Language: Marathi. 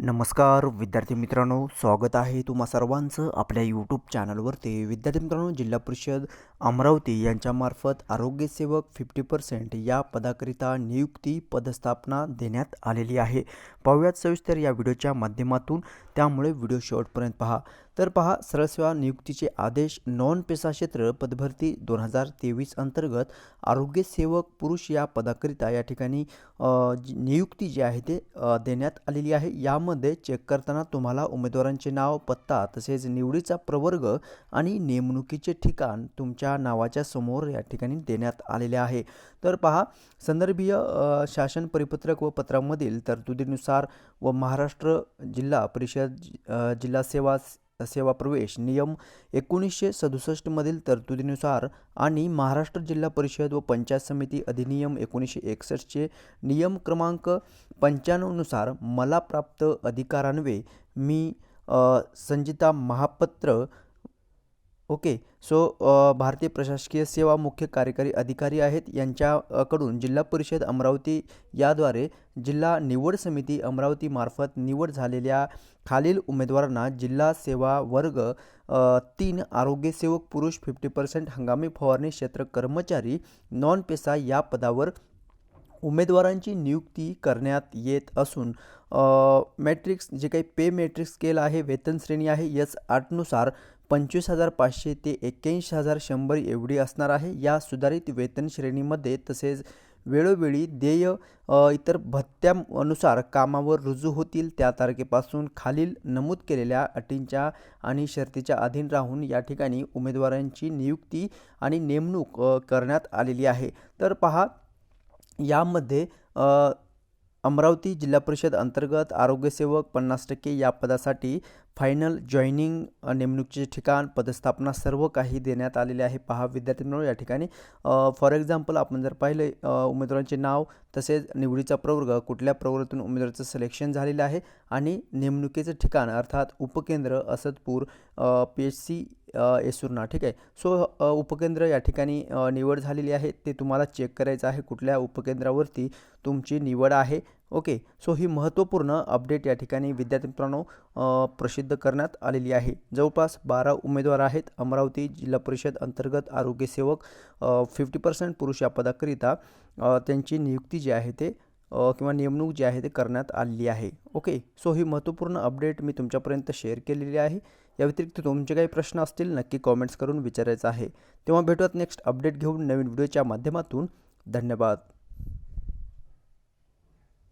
नमस्कार विद्यार्थी मित्रांनो स्वागत आहे तुम्हा सर्वांचं आपल्या यूट्यूब चॅनलवरती विद्यार्थी मित्रांनो जिल्हा परिषद अमरावती यांच्यामार्फत आरोग्यसेवक फिफ्टी पर्सेंट या पदाकरिता नियुक्ती पदस्थापना देण्यात आलेली आहे. पाहूयात सविस्तर या व्हिडिओच्या माध्यमातून. त्यामुळे व्हिडिओ शेवटपर्यंत पहा. तर पहा सरळ सेवा नियुक्तीचे आदेश नॉन पेसा क्षेत्र पदभरती दोन हजार तेवीस अंतर्गत आरोग्यसेवक पुरुष या पदाकरिता या ठिकाणी जी नियुक्ती जी आहे ते देण्यात आलेली आहे. यामध्ये चेक करताना तुम्हाला उमेदवारांचे नाव पत्ता तसेच निवडीचा प्रवर्ग आणि नेमणुकीचे ठिकाण तुमच्या नावाच्या समोर या ठिकाणी देण्यात आलेले आहे. तर पहा संदर्भीय शासन परिपत्रक व पत्रामधील तरतुदीनुसार व महाराष्ट्र जिल्हा परिषद जिल्हा सेवा सेवा प्रवेश नियम एकोणीसशे सदुसष्टमधील तरतुदीनुसार आणि महाराष्ट्र जिल्हा परिषद व पंचायत समिती अधिनियम एकोणीसशे एकसष्टचे नियम क्रमांक पंच्याण्णवनुसार मला प्राप्त अधिकारान्वये मी Sanjita Mahapatra okay. So uh, भारतीय प्रशासकीय सेवा मुख्य कार्यकारी अधिकारी आहेत यांच्याकडून जिल्हा परिषद अमरावती याद्वारे जिल्हा निवड समिती अमरावतीमार्फत निवड झालेल्या खालील उमेदवारांना जिल्हा सेवा वर्ग अ, तीन आरोग्यसेवक पुरुष फिफ्टी पर्सेंट हंगामी फवारणी क्षेत्र कर्मचारी नॉन पेसा या पदावर उमेदवारांची नियुक्ती करण्यात येत असून मॅट्रिक्स जे काही पे मॅट्रिक्स स्केल आहे वेतन श्रेणी आहे यस आठनुसार पंचवीस हजार पाचशे ते एक्क्याऐंशी हजार शंभर एवढी असणार आहे. या सुधारित वेतन श्रेणीमध्ये तसेच वेळोवेळी देय इतर भत्त्यानुसार कामावर रुजू होतील. त्या तारखेपासून खालील नमूद केलेल्या अटींच्या आणि शर्तीच्या अधीन राहून या ठिकाणी उमेदवारांची नियुक्ती आणि नेमणूक करण्यात आलेली आहे. तर पहा यामध्ये अमरावती जिल्हा परिषद अंतर्गत आरोग्यसेवक पन्नास टक्के या पदासाठी फायनल जॉईनिंग नेमणुकीचे ठिकाण पदस्थापना सर्व काही देण्यात आलेले आहे. पहा विद्यार्थी या ठिकाणी फॉर एक्झाम्पल आपण जर पाहिले उमेदवारांचे नाव तसेच निवडीचा प्रवर्ग कुठल्या प्रवर्गातून उमेदवाराचं सिलेक्शन झालेलं आहे आणि नेमणुकीचं ठिकाण अर्थात उपकेंद्र असदपूर पी एच सी येसुर्ना ठीक आहे? सो उपकेंद्र या ठिकाणी निवड झालेली आहे. ते तुम्हाला चेक करायचं आहे कुठल्या उपकेंद्रावरती तुमची निवड आहे. ओके सो ही महत्त्वपूर्ण अपडेट या ठिकाणी विद्यार्थी मित्रांनो प्रसिद्ध करण्यात आलेली आहे. जवळपास बारा उमेदवार आहेत. अमरावती जिल्हा परिषद अंतर्गत आरोग्यसेवक फिफ्टी पर्सेंट पुरुष या पदाकरिता त्यांची नियुक्ती जी आहे ते किंवा नेमणूक जी आहे ते करण्यात आलेली आहे. ओके? सो ही महत्त्वपूर्ण अपडेट मी तुमच्यापर्यंत शेअर केलेली आहे. या व्यतिरिक्त तुमचे काही प्रश्न असतील नक्की कॉमेंट्स करून विचारायचं आहे. तेव्हा भेटूयात नेक्स्ट अपडेट घेऊन नवीन व्हिडिओच्या माध्यमातून. धन्यवाद.